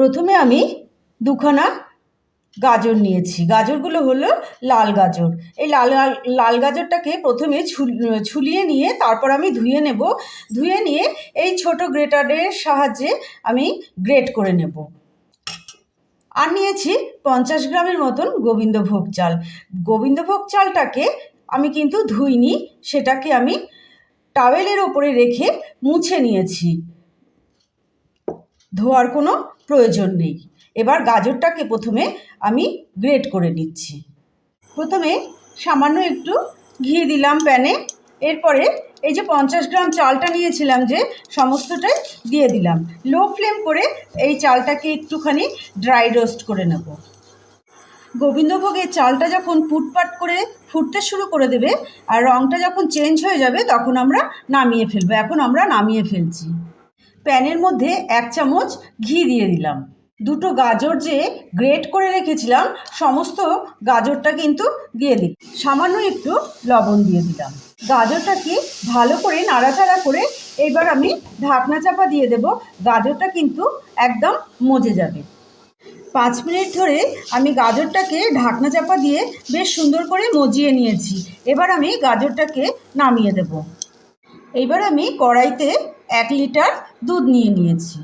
প্রথমে আমি দুখানা গাজর নিয়েছি। গাজরগুলো হলো লাল গাজর। এই লাল লাল- গাজরটাকে প্রথমে ছুল- ছুলিয়ে নিয়ে তারপর আমি ধুয়ে নেব। ধুয়ে নিয়ে এই ছোট গ্রেটারের সাহায্যে আমি গ্রেট করে নেব। আর নিয়েছি পঞ্চাশ গ্রামের মতন গোবিন্দভোগ চাল। গোবিন্দভোগ চালটাকে আমি কিন্তু ধুইনি, সেটাকে আমি টাওয়েলের ওপরে রেখে মুছে নিয়েছি। ধোয়ার কোনো প্রয়োজন নেই। এবার গাজরটাকে প্রথমে আমি গ্রেট করে নিচ্ছি। প্রথমে সামান্য একটু ঘি দিলাম প্যানে। এরপরে এই যে পঞ্চাশ গ্রাম চালটা নিয়েছিলাম যে, সমস্তটাই দিয়ে দিলাম। লো ফ্লেম করে এই চালটাকে একটুখানি ড্রাই রোস্ট করে নেব। গোবিন্দভোগের চালটা যখন পুটপাট করে ফুটতে শুরু করে দেবে আর রঙটা যখন চেঞ্জ হয়ে যাবে, তখন আমরা নামিয়ে ফেলব। এখন আমরা নামিয়ে ফেলছি। প্যানের মধ্যে এক চামচ ঘি দিয়ে দিলাম। দুটো গাজর যে গ্রেট করে রেখেছিলাম, সমস্ত গাজরটা কিন্তু দিয়ে দিই সামান্য একটু লবণ দিয়ে দিলাম। গাজরটাকে ভালো করে নাড়াচাড়া করে এবার আমি ঢাকনা চাপা দিয়ে দেব। গাজরটা কিন্তু একদম মজে যাবে। পাঁচ মিনিট ধরে আমি গাজরটাকে ঢাকনা চাপা দিয়ে বেশ সুন্দর করে মজিয়ে নিয়েছি। এবার আমি গাজরটাকে নামিয়ে দেব। এইবার আমি কড়াইতে এক লিটার দুধ নিয়ে নিয়েছি।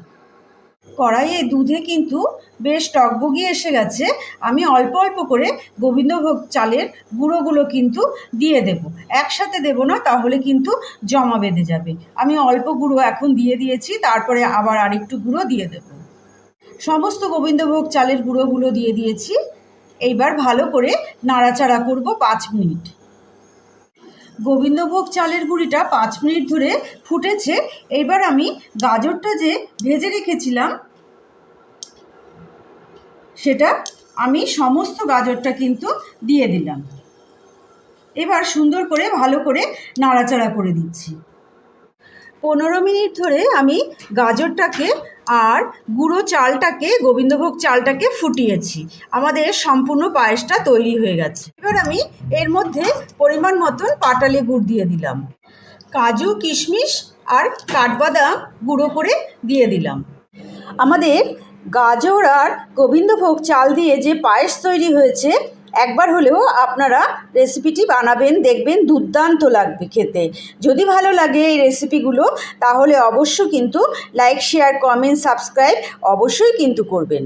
কড়াইয়ে দুধে কিন্তু বেশ টকবগিয়ে এসে গেছে। আমি অল্প অল্প করে গোবিন্দভোগ চালের গুঁড়োগুলো কিন্তু দিয়ে দেব। একসাথে দেব না, তাহলে কিন্তু জমা বেঁধে যাবে। আমি অল্প গুঁড়ো এখন দিয়ে দিয়েছি, তারপরে আবার আরেকটু গুঁড়ো দিয়ে দেব। সমস্ত গোবিন্দভোগ চালের গুঁড়োগুলো দিয়ে দিয়েছি। এইবার ভালো করে নাড়াচাড়া করব পাঁচ মিনিট। গোবিন্দভোগ চালের গুঁড়িটা পাঁচ মিনিট ধরে ফুটেছে। এবার আমি গাজরটা যে ভেজে রেখেছিলাম, সেটা আমি সমস্ত গাজরটা কিন্তু দিয়ে দিলাম। এবার সুন্দর করে ভালো করে নাড়াচাড়া করে দিচ্ছি। পনেরো মিনিট ধরে আমি গাজরটাকে আর গুঁড়ো চালটাকে, গোবিন্দভোগ চালটাকে ফুটিয়েছি। আমাদের সম্পূর্ণ পায়েসটা তৈরি হয়ে গেছে। এবার আমি এর মধ্যে পরিমাণ মতন পাটালি গুড় দিয়ে দিলাম। কাজু, কিশমিশ আর কাঠবাদাম গুঁড়ো করে দিয়ে দিলাম। আমাদের গাজর আর গোবিন্দভোগ চাল দিয়ে যে পায়েস তৈরি হয়েছে একবার হলেও আপনারা রেসিপিটি বানাবেন, দেখবেন দুর্দান্ত লাগবে খেতে। যদি ভালো লাগে এই রেসিপিগুলো তাহলে অবশ্য কিন্তু লাইক শেয়ার কমেন্ট সাবস্ক্রাইব অবশ্যই কিন্তু করবেন।